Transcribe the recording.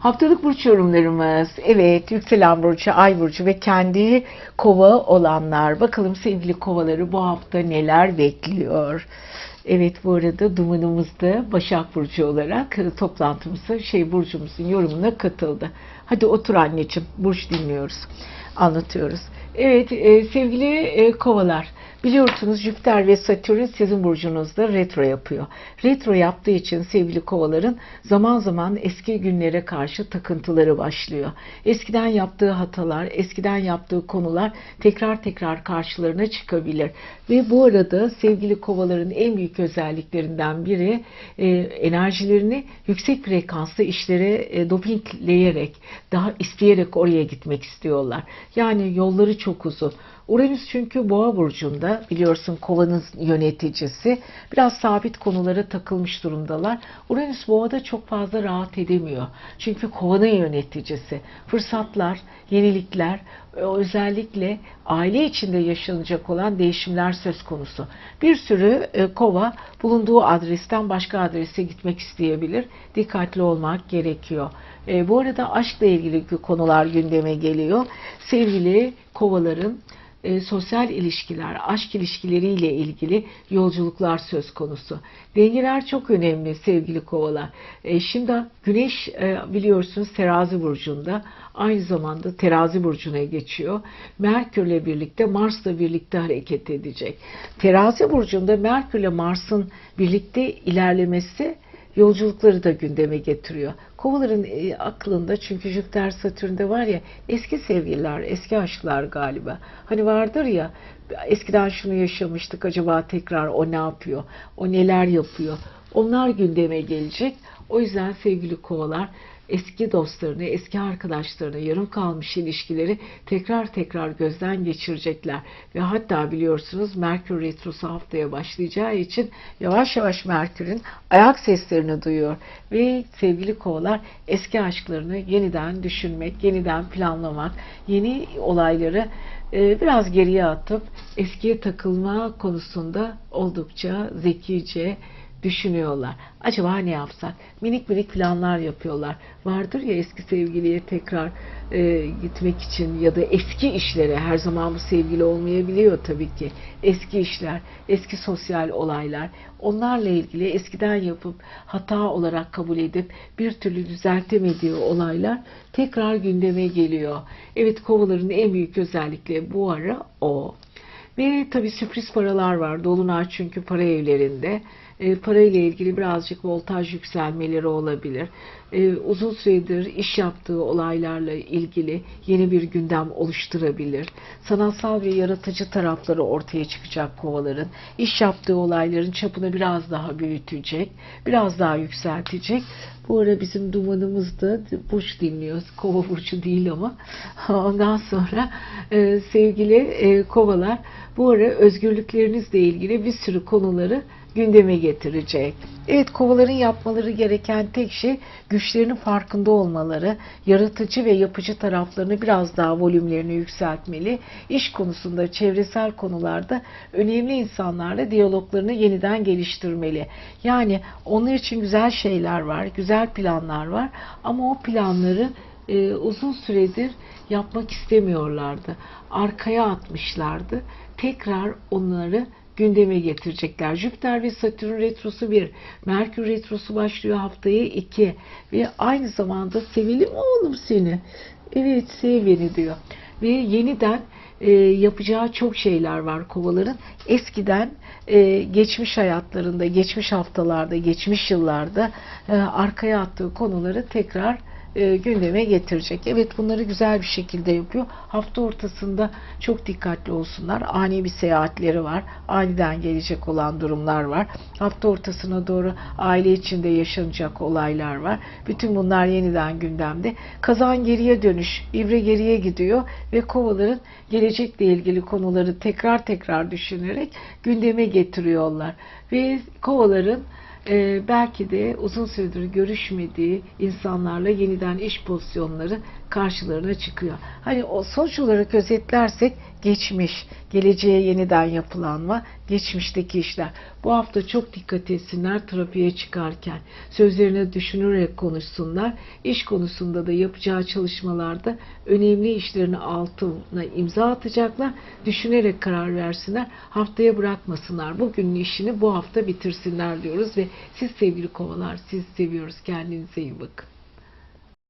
Haftalık burç yorumlarımız. Evet, yükselen burcu, ay burcu ve kendi kova olanlar. Bakalım sevgili kovaları bu hafta neler bekliyor? Evet bu arada Duman'ımız da Başak Burcu olarak toplantımıza şey burcumuzun yorumuna katıldı. Hadi otur anneciğim, burç dinliyoruz, anlatıyoruz. Evet e, sevgili e, kovalar, biliyorsunuz Jüpiter ve Satürn sizin burcunuzda retro yapıyor. Retro yaptığı için sevgili kovaların zaman zaman eski günlere karşı takıntıları başlıyor. Eskiden yaptığı hatalar, eskiden yaptığı konular tekrar tekrar karşılarına çıkabilir. Ve bu arada sevgili kovaların en büyük özelliklerinden biri e, enerjilerini yüksek frekanslı işlere e, dopingleyerek, daha isteyerek oraya gitmek istiyorlar. Yani yolları çok uzun. Uranüs çünkü boğa burcunda biliyorsun kovanın yöneticisi. Biraz sabit konulara takılmış durumdalar. Uranüs boğada çok fazla rahat edemiyor. Çünkü kovanın yöneticisi. Fırsatlar, yenilikler, e, özellikle aile içinde yaşanacak olan değişimler söz konusu. Bir sürü e, kova bulunduğu adresten başka adrese gitmek isteyebilir. Dikkatli olmak gerekiyor. E, bu arada aşkla ilgili konular gündeme geliyor. Sevgili kovaların e, sosyal ilişkiler, aşk ilişkileriyle ilgili yolculuklar söz konusu. Dengeler çok önemli sevgili kovalar. E, şimdi Güneş e, biliyorsunuz terazi burcunda aynı zamanda terazi burcuna geçiyor. Merkürle birlikte Mars'la birlikte hareket edecek. Terazi burcunda Merkürle Mars'ın birlikte ilerlemesi yolculukları da gündeme getiriyor. Kovaların e, aklında çünkü Jüpiter Satürn'de var ya eski sevgililer, eski aşklar galiba. Hani vardır ya eskiden şunu yaşamıştık acaba tekrar o ne yapıyor? O neler yapıyor? Onlar gündeme gelecek. O yüzden sevgili kovalar eski dostlarını, eski arkadaşlarını, yarım kalmış ilişkileri tekrar tekrar gözden geçirecekler. Ve hatta biliyorsunuz Merkür Retrosu haftaya başlayacağı için yavaş yavaş Merkür'ün ayak seslerini duyuyor. Ve sevgili kovalar eski aşklarını yeniden düşünmek, yeniden planlamak, yeni olayları e, biraz geriye atıp eskiye takılma konusunda oldukça zekice, düşünüyorlar. Acaba ne yapsak? Minik minik planlar yapıyorlar. Vardır ya eski sevgiliye tekrar e, gitmek için ya da eski işlere her zaman bu sevgili olmayabiliyor tabii ki. Eski işler, eski sosyal olaylar, onlarla ilgili eskiden yapıp hata olarak kabul edip bir türlü düzeltemediği olaylar tekrar gündeme geliyor. Evet kovaların en büyük özellikle bu ara o. Ve tabii sürpriz paralar var. Dolunay çünkü para evlerinde. E, parayla ilgili birazcık voltaj yükselmeleri olabilir. E, uzun süredir iş yaptığı olaylarla ilgili yeni bir gündem oluşturabilir. Sanatsal ve yaratıcı tarafları ortaya çıkacak kovaların. İş yaptığı olayların çapını biraz daha büyütecek, biraz daha yükseltecek. Bu ara bizim dumanımız da burç dinliyoruz. Kova burcu değil ama. Ondan sonra e, sevgili kovalar bu ara özgürlüklerinizle ilgili bir sürü konuları gündeme getirecek. Evet kovaların yapmaları gereken tek şey güçlerinin farkında olmaları, yaratıcı ve yapıcı taraflarını biraz daha volümlerini yükseltmeli. İş konusunda, çevresel konularda önemli insanlarla diyaloglarını yeniden geliştirmeli. Yani onlar için güzel şeyler var, güzel planlar var ama o planları e, uzun süredir yapmak istemiyorlardı. Arkaya atmışlardı. Tekrar onları gündeme getirecekler. Jüpiter ve Satürn retrosu bir, Merkür retrosu başlıyor haftaya iki ve aynı zamanda sevelim oğlum seni. Evet sev beni diyor. Ve yeniden e, yapacağı çok şeyler var kovaların. Eskiden e, geçmiş hayatlarında, geçmiş haftalarda, geçmiş yıllarda e, arkaya attığı konuları tekrar e, gündeme getirecek. Evet bunları güzel bir şekilde yapıyor. Hafta ortasında çok dikkatli olsunlar. Ani bir seyahatleri var. Aniden gelecek olan durumlar var. Hafta ortasına doğru aile içinde yaşanacak olaylar var. Bütün bunlar yeniden gündemde. Kazan geriye dönüş, ibre geriye gidiyor ve kovaların gelecekle ilgili konuları tekrar tekrar düşünerek gündeme getiriyorlar. Ve kovaların e, belki de uzun süredir görüşmediği insanlarla yeniden iş pozisyonları karşılarına çıkıyor. Hani o sonuç olarak özetlersek geçmiş, geleceğe yeniden yapılanma, geçmişteki işler. Bu hafta çok dikkat etsinler trafiğe çıkarken. Sözlerini düşünerek konuşsunlar. İş konusunda da yapacağı çalışmalarda önemli işlerini altına imza atacaklar. Düşünerek karar versinler. Haftaya bırakmasınlar. Bugünün işini bu hafta bitirsinler diyoruz ve siz sevgili kovalar, siz seviyoruz. Kendinize iyi bakın.